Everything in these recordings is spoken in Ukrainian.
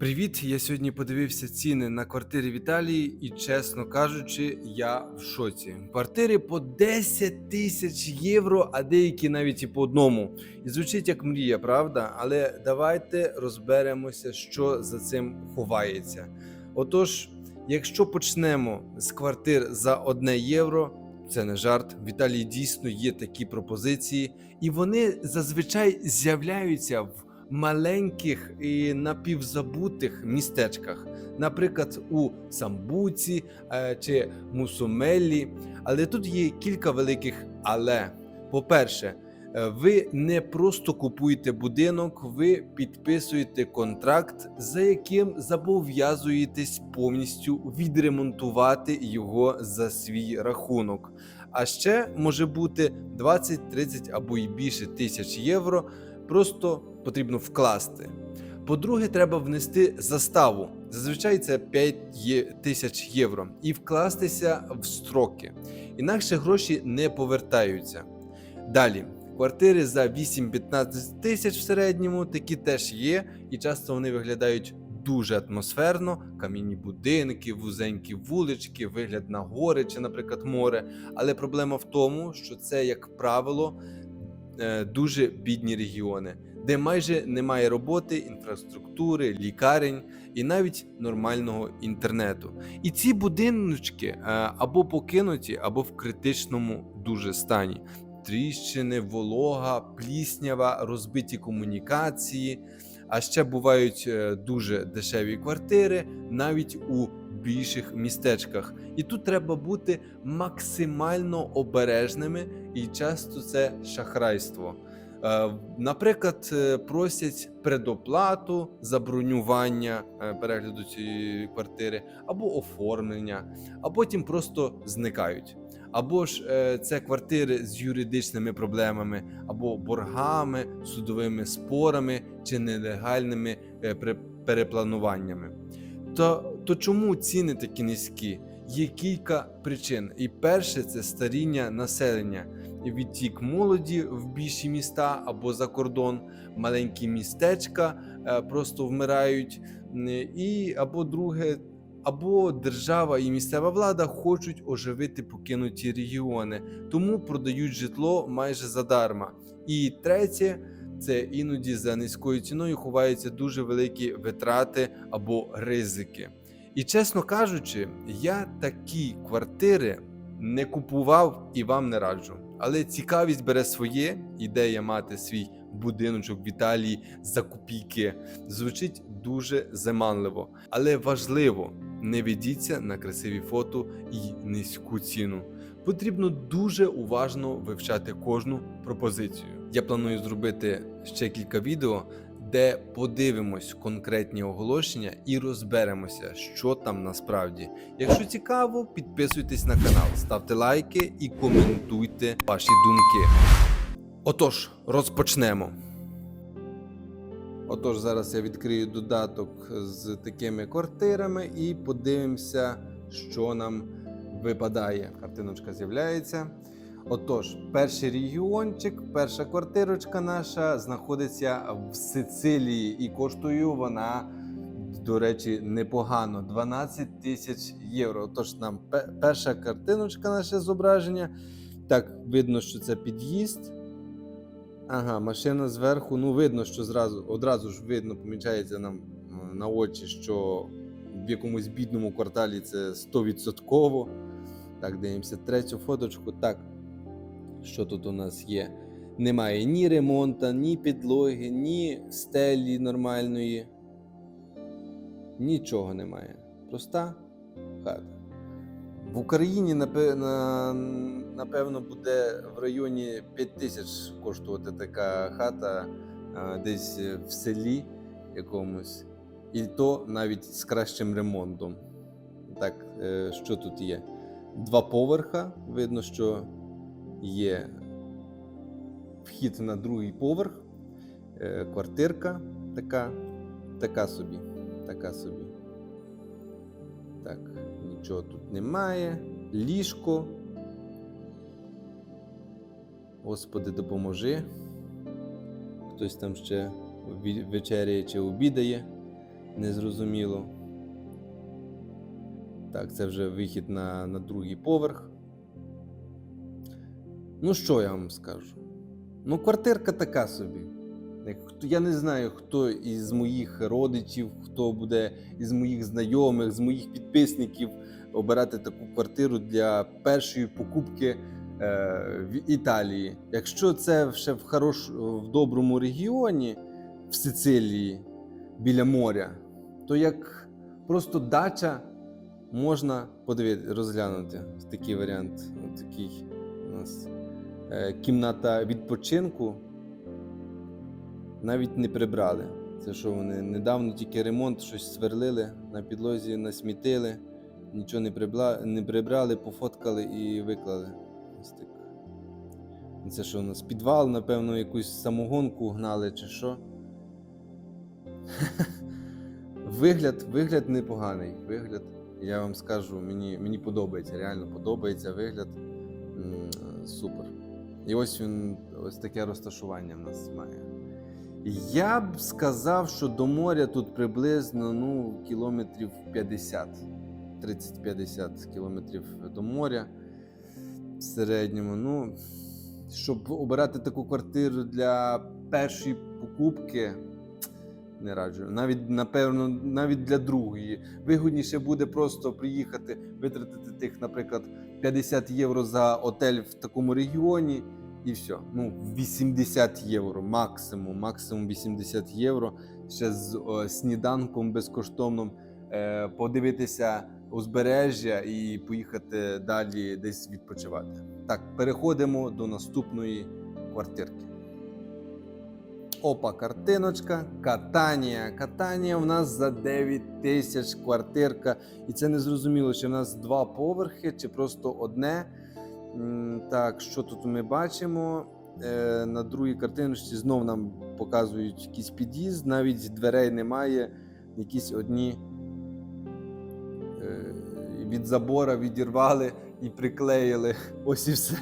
Привіт! Я сьогодні подивився ціни на квартири в Італії, і чесно кажучи, я в шоці. Квартири по 10 тисяч євро, а деякі навіть і по одному. І звучить як мрія, правда? Але давайте розберемося, що за цим ховається. Отож, якщо почнемо з квартир за 1 євро. Це не жарт. В Італії дійсно є такі пропозиції, і вони зазвичай з'являються в маленьких і напівзабутих містечках, наприклад, у Самбуці е, чи Мусумеллі. Але тут є кілька великих але. По-перше, е, ви не просто купуєте будинок, ви підписуєте контракт, за яким зобов'язуєтесь повністю відремонтувати його за свій рахунок. А ще може бути 20, 30 або й більше тисяч євро. Просто потрібно вкласти. По-друге, треба внести заставу. Зазвичай це 5 тисяч євро, і вкластися в строки. Інакше гроші не повертаються. Далі, квартири за 8-15 тисяч в середньому такі теж є, і часто вони виглядають дуже атмосферно: кам'яні будинки, вузенькі вулички, вигляд на гори чи, наприклад, море. Але проблема в тому, що це, як правило, е, дуже бідні регіони, де майже немає роботи, інфраструктури, лікарень і навіть нормального інтернету. І ці будиночки е, або покинуті, або в критичному дуже стані. Тріщини, волога, пліснява, розбиті комунікації. А ще бувають е, дуже дешеві квартири навіть у більших містечках. І тут треба бути максимально обережними, і часто це шахрайство. Е, Наприклад, е, просять предоплату за бронювання е, перегляду цієї квартири або оформлення, а потім просто зникають. Або ж це квартири з юридичними проблемами, або боргами, судовими спорами чи нелегальними переплануваннями. То, то чому ціни такі низькі? Є кілька причин. І перше це старіння населення, відтік молоді в більші міста або за кордон, маленькі містечка е, просто вмирають. І або друге, або держава і місцева влада хочуть оживити покинуті регіони, тому продають житло майже задарма. І третє. Це іноді за низькою ціною ховаються дуже великі витрати або ризики. І чесно кажучи, я такі квартири не купував і вам не раджу. Але цікавість бере своє, ідея мати свій будиночок в Італії за копійки звучить дуже заманливо. Але важливо, не ведіться на красиві фото і низьку ціну. Потрібно дуже уважно вивчати кожну пропозицію. Я планую зробити ще кілька відео, де подивимось конкретні оголошення і розберемося, що там насправді. Якщо цікаво, підписуйтесь на канал, ставте лайки і коментуйте ваші думки. Отож, розпочнемо. Отож, зараз я відкрию додаток з такими квартирами і подивимося, що нам випадає. Картиночка з'являється. Отож, перший регіончик, перша квартирочка наша знаходиться в Сицилії, і коштує вона, до речі, непогано 12 тисяч євро. Тож нам перша картиночка, наше зображення. Так, видно, що це під'їзд. Ага, машина зверху. Ну, видно, що зразу одразу ж видно, помічається нам е, на очі, що в якомусь бідному кварталі це 100%. Так, дивимося третю фоточку. Так, що тут у нас є? Немає ні ремонту, ні підлоги, ні стелі нормальної. Нічого немає. Проста хата. В Україні напевно буде в районі 5 тисяч коштувати така хата десь в селі якомусь. І то навіть з кращим ремонтом. Так, е, що тут є? Два поверха. Видно, що є вхід на другий поверх, е, квартирка така, така собі. Така собі. Так, нічого тут немає. Ліжко. Господи, допоможи. Хтось там ще вечеряє чи обідає. незрозуміло. Так, це вже вихід на, на другий поверх. Ну, що я вам скажу? Ну, квартирка така собі. Я не знаю, хто із моїх родичів, хто буде із моїх знайомих, з моїх підписників обирати таку квартиру для першої покупки е, в Італії. Якщо це ще в хорош, в доброму регіоні, в Сицилії, біля моря, то як просто дача можна подивити, розглянути такий варіант. Такий у нас кімната відпочинку. Навіть не прибрали. Це що вони недавно тільки ремонт, щось сверлили, на підлозі насмітили, нічого не, прибла... не прибрали, пофоткали і виклали. Ось так. Це що у нас? Підвал, напевно, якусь самогонку гнали чи що. Вигляд, вигляд непоганий. Вигляд, я вам скажу, мені, мені подобається, реально подобається вигляд. Супер. І ось він, ось таке розташування в нас має. Я б сказав, що до моря тут приблизно ну, кілометрів 50, 30-50 кілометрів до моря в середньому. Ну, щоб обирати таку квартиру для першої покупки, не раджу. Навіть, напевно, навіть для другої. Вигідніше буде просто приїхати, витратити тих, наприклад, 50 євро за отель в такому регіоні. І все. Ну, 80 євро, максимум, максимум 80 євро. Ще з о, сніданком безкоштовним е, подивитися узбережжя і поїхати далі десь відпочивати. Так, переходимо до наступної квартирки. Опа, картиночка, катанія. Катанія в нас за 9 тисяч квартирка. І це не зрозуміло, чи в нас два поверхи, чи просто одне. Так, що тут ми бачимо? Е, На другій картиночці знов нам показують якийсь під'їзд, навіть дверей немає, якісь одні е, від забора відірвали і приклеїли. Ось і все.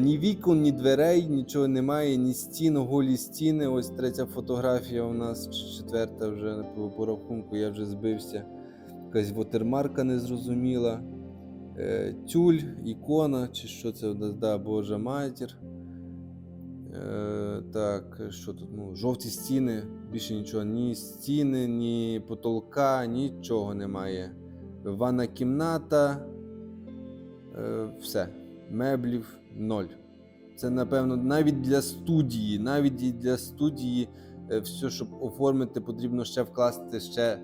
Ні вікон, ні дверей, нічого немає, ні стін, голі стіни. Ось третя фотографія у нас, четверта вже по рахунку, я вже збився. Якась вотермарка незрозуміла. Е, тюль, ікона, чи що це да, Божа матір. Е, так, що тут? Ну, жовті стіни, більше нічого, ні стіни, ні потолка, нічого немає. Ванна кімната. Е, все. Меблів ноль. Це, напевно, навіть для студії, навіть і для студії, все, щоб оформити, потрібно ще вкласти ще,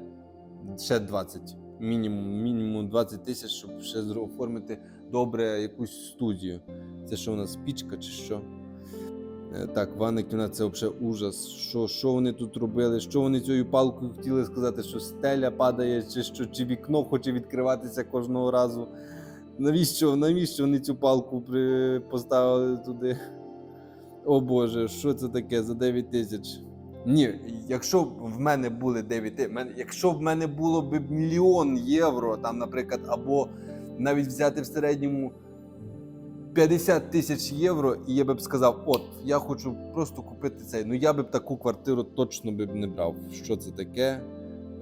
ще 20. Мінімум, мінімум 20 тисяч, щоб ще оформити добре якусь студію. Це що у нас пічка чи що? Е, Так, ванна кімната це взагалі ужас. Що, що вони тут робили? Що вони цією палкою хотіли сказати, що стеля падає, чи що, чи вікно хоче відкриватися кожного разу. Навіщо, навіщо вони цю палку при... поставили туди? О Боже, що це таке за 9 тисяч? Ні, якщо б в мене були 9 тисяч, якщо б в мене було б мільйон євро, там, наприклад, або навіть взяти в середньому 50 тисяч євро, і я би б сказав: от, я хочу просто купити цей. Ну я би б таку квартиру точно би не брав. Що це таке?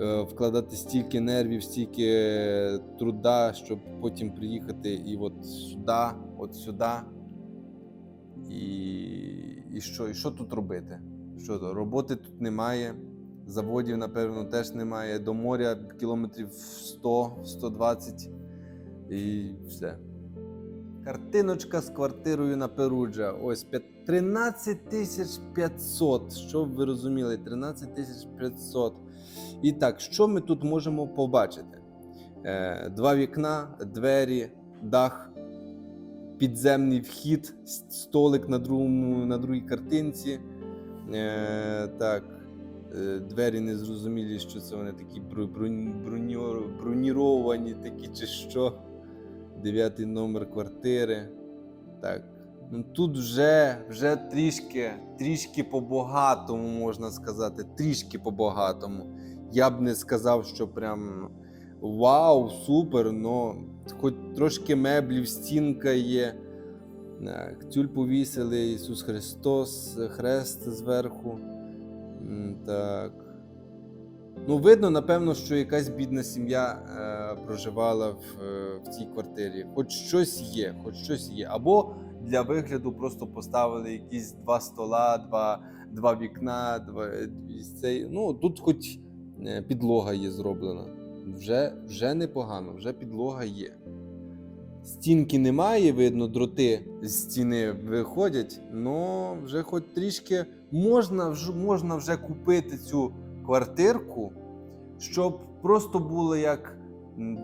Е, Вкладати стільки нервів, стільки труда, щоб потім приїхати і от сюди, от сюди. І, і, що, і що тут робити? Що? Роботи тут немає, заводів, напевно, теж немає. До моря кілометрів 100-120 і все. Картиночка з квартирою на Перуджа. Ось п'ят- 13 500. Щоб ви розуміли, 13 500. І так, що ми тут можемо побачити? Е, два вікна, двері, дах, підземний вхід, столик на, другому, на другій картинці. Е, так, е, двері незрозумілі, що це вони такі броніровані, такі чи що. Дев'ятий номер квартири. Так. Ну, тут вже, вже трішки, трішки по-багатому, можна сказати. Трішки по-багатому. Я б не сказав, що прям вау, супер, но хоч трошки меблів, стінка є. Тюль повісили Ісус Христос, хрест зверху. Так. Ну, видно, напевно, що якась бідна сім'я е, проживала в, е, в цій квартирі. Хоч щось є, хоч щось є. Або для вигляду просто поставили якісь два стола, два, два вікна, два цей. Ну тут хоч е, підлога є зроблена. Вже, вже непогано, вже підлога є. Стінки немає, видно, дроти з стіни виходять, але вже хоч трішки можна, вж- можна вже купити цю квартирку, щоб просто було як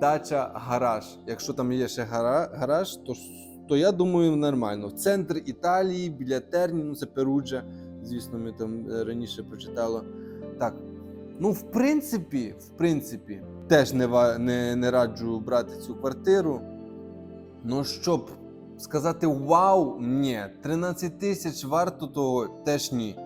дача гараж. Якщо там є ще гараж, то, то я думаю нормально. В центр Італії, біля Терні, ну це Перуджа, звісно, ми там е, раніше прочитали. Так. Ну, в принципі, в принципі, теж не, не, не раджу брати цю квартиру. Ну, щоб сказати вау, ні, 13 тисяч варто того теж ні.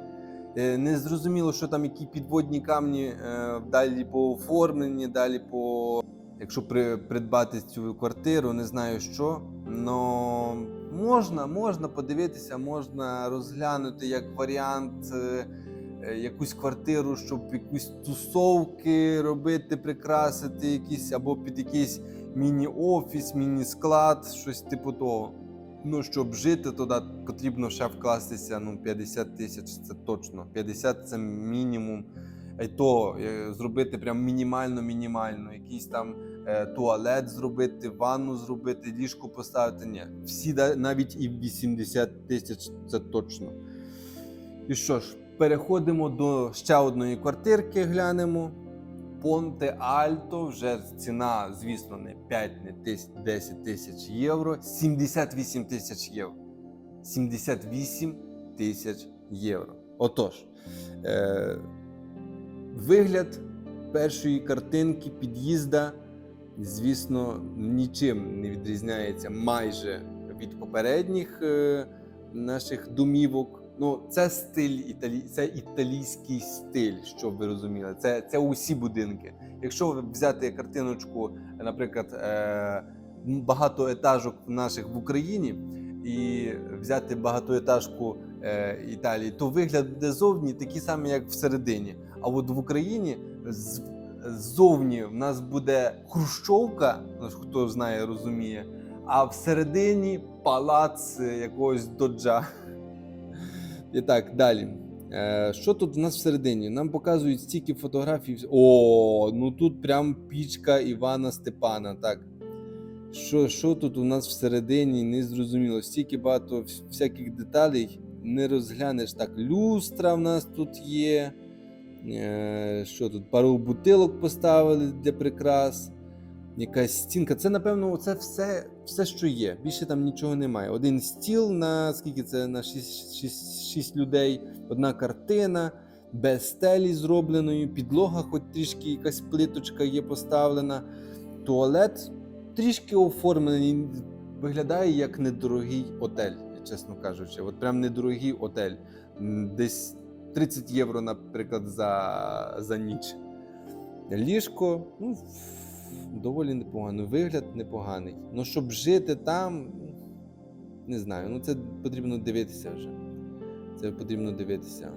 Е, Не зрозуміло, що там які підводні камні е, далі по оформленні, далі по. Якщо при, придбати цю квартиру, не знаю що. Но можна, можна подивитися, можна розглянути як варіант е, якусь квартиру, щоб якусь тусовки робити, прикрасити, якісь або під якийсь міні-офіс, міні-склад, щось типу того. Ну, щоб жити туди, потрібно ще вкластися ну, 50 тисяч, це точно. 50 це мінімум. І то е, зробити прям мінімально-мінімально. Якийсь там е, туалет зробити, ванну зробити, ліжко поставити. Ні. Всі навіть і 80 тисяч це точно. І що ж, переходимо до ще одної квартирки, глянемо. Понте Альто, вже ціна, звісно, не 5, не 10 тисяч євро, 78 тисяч євро. 78 тисяч євро. Отож, е, вигляд першої картинки під'їзда, звісно, нічим не відрізняється майже від попередніх е, наших домівок. Ну, це стиль італі... це італійський стиль, щоб ви розуміли. Це, це усі будинки. Якщо взяти картиночку, наприклад, е... багатоетажок наших в Україні і взяти багатоетажку е... Італії, то вигляд буде зовні такий самий, як всередині. А от в Україні з... ззовні в нас буде хрущовка, хто знає, розуміє, а всередині палац якогось доджа. І так, далі. Е, що тут в нас всередині? Нам показують стільки фотографій. О, ну тут прям пічка Івана Степана. Так. Що, що тут у нас всередині? Не зрозуміло. Стільки багато всяких деталей не розглянеш. Так, люстра в нас тут є. Е, що тут? Пару бутилок поставили для прикрас. Якась стінка. Це, напевно, це все, все, що є. Більше там нічого немає. Один стіл на скільки це на 6, 6, 6 людей, одна картина, без стелі зробленої, підлога, хоч трішки якась плиточка є поставлена. Туалет трішки оформлений, виглядає як недорогий отель, чесно кажучи. От прям недорогий отель. Десь 30 євро, наприклад, за, за ніч. Ліжко, ну, доволі непогано. Вигляд непоганий. Ну, щоб жити там, не знаю, ну це потрібно дивитися вже. Це потрібно дивитися.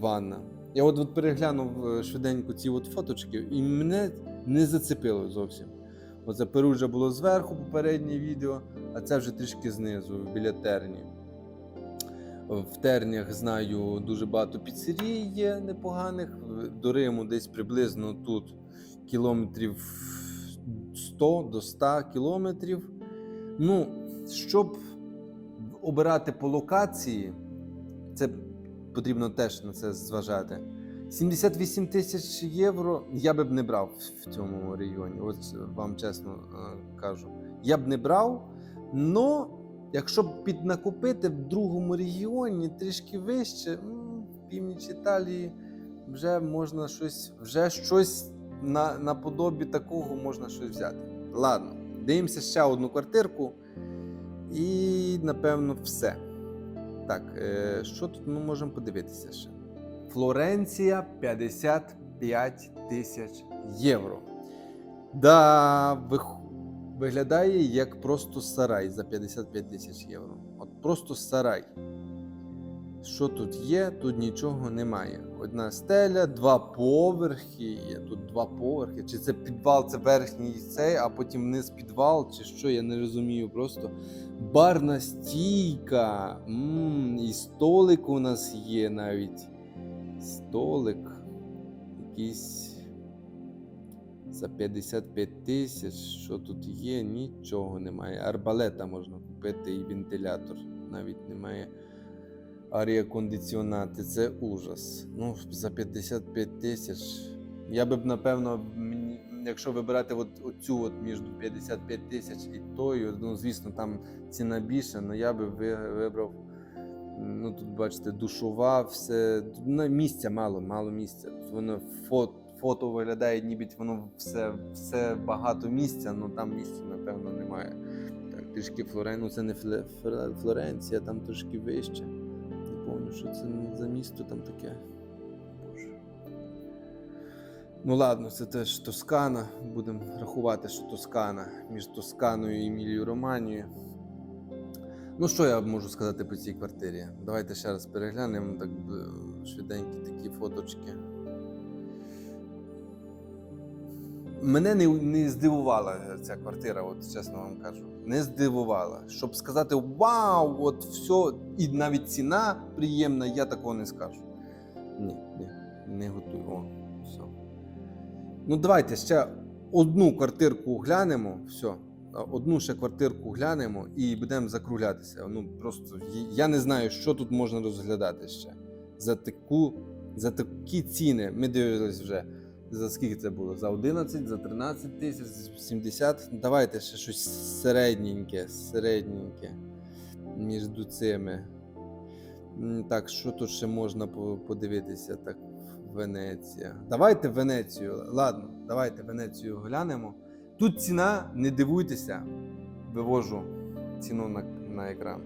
Ванна. Я от, от переглянув е, швиденько ці от фоточки, і мене не зацепило зовсім. Оце Перуджа було зверху попереднє відео, а це вже трішки знизу, біля терні. В тернях знаю дуже багато піцерій є непоганих. До Риму десь приблизно тут кілометрів 100 до 100 кілометрів. Ну, щоб обирати по локації, це потрібно теж на це зважати. 78 тисяч євро я би б не брав в цьому регіоні. От вам чесно е, кажу. Я б не брав, але якщо б піднакупити в другому регіоні трішки вище, в північ Італії, вже можна щось, вже щось на, наподобі такого можна щось взяти. Ладно, дивимося ще одну квартирку. І напевно все. Так, е, що тут ми можемо подивитися ще? Флоренція 55 тисяч євро. Да, вих- виглядає як просто сарай за 55 тисяч євро. От просто сарай. Що тут є? Тут нічого немає. Одна стеля, два поверхи. Є тут два поверхи. Чи це підвал, це верхній цей, а потім вниз підвал, чи що, я не розумію. Просто барна стійка. м і столик у нас є навіть. Столик. Якийсь. За 55 тисяч. Що тут є? Нічого немає. Арбалета можна купити і вентилятор. Навіть немає аріакондиціонати. Це ужас. Ну, за 55 тисяч. Я би б, напевно, якщо вибирати от, оцю от між 55 тисяч і тою, ну, звісно, там ціна більша, але я би вибрав. Ну, тут бачите, душова, все. Ну, місця мало, мало місця. Воно фото, фото виглядає, ніби воно все, все багато місця, але там місця, напевно, немає. Так, трішки Флорен, ну це не Флоренція, там трошки вище. Пам'ятаю, що це за місто там таке. Боже. Ну ладно, це теж Тоскана. Будемо рахувати, що Тоскана між Тосканою і Емілією Романією. Ну, що я можу сказати по цій квартирі? Давайте ще раз переглянемо так швиденькі такі фоточки. Мене не, не здивувала ця квартира, от чесно вам кажу. Не здивувала. Щоб сказати вау, от все, і навіть ціна приємна, я такого не скажу. Ні, ні, не готую. О, все. Ну, давайте ще одну квартирку глянемо. Все. Одну ще квартирку глянемо і будемо закруглятися. Ну просто я не знаю, що тут можна розглядати ще. За таку, за такі ціни. Ми дивились вже. За скільки це було? За 11, за 13 тисяч, за 70. Давайте ще щось середненьке, середненьке між цими. Так, що тут ще можна подивитися? Так, Венеція. Давайте Венецію. Ладно, давайте Венецію глянемо. Тут ціна, не дивуйтеся, вивожу ціну на, на екран.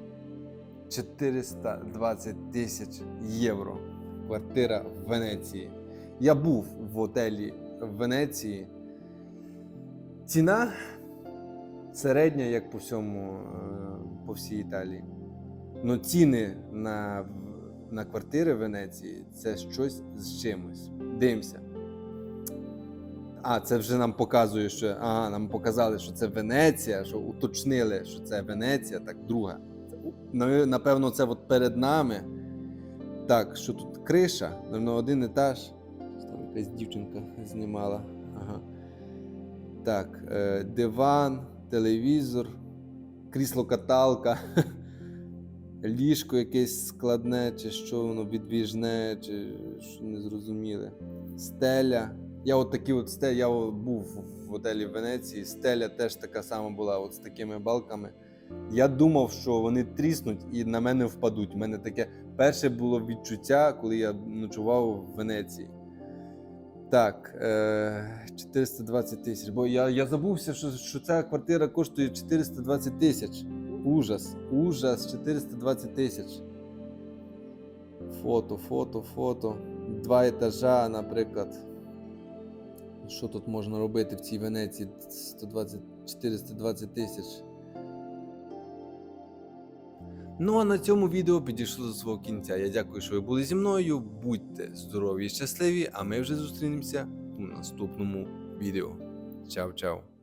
420 тисяч євро. Квартира в Венеції. Я був в готелі в Венеції. Ціна середня, як по всьому, е, по всій Італії. Ну, ціни на, на квартири в Венеції це щось з чимось. Дивимося. А, це вже нам показує, що ага, нам показали, що це Венеція, що уточнили, що це Венеція, так, друга. Напевно, це от перед нами. Так, що тут криша, напевно, один етаж. Якась дівчинка знімала. Ага. Так, е, диван, телевізор, крісло-каталка, ліжко якесь складне, чи що воно відвіжне, чи що не зрозуміле. Стеля. Я от такі от стелі, я був в готелі в Венеції, стеля теж така сама була, от з такими балками. Я думав, що вони тріснуть і на мене впадуть. У мене таке перше було відчуття, коли я ночував в Венеції. Так, е, 420 тисяч. Бо я, я забувся, що, що ця квартира коштує 420 тисяч. Ужас, ужас, 420 тисяч. Фото, фото, фото. Два етажа, наприклад. Що тут можна робити в цій Венеції? 120, 420 тисяч. Ну а на цьому відео підійшло до свого кінця. Я дякую, що ви були зі мною. Будьте здорові і щасливі, а ми вже зустрінемося у наступному відео. Чао-чао!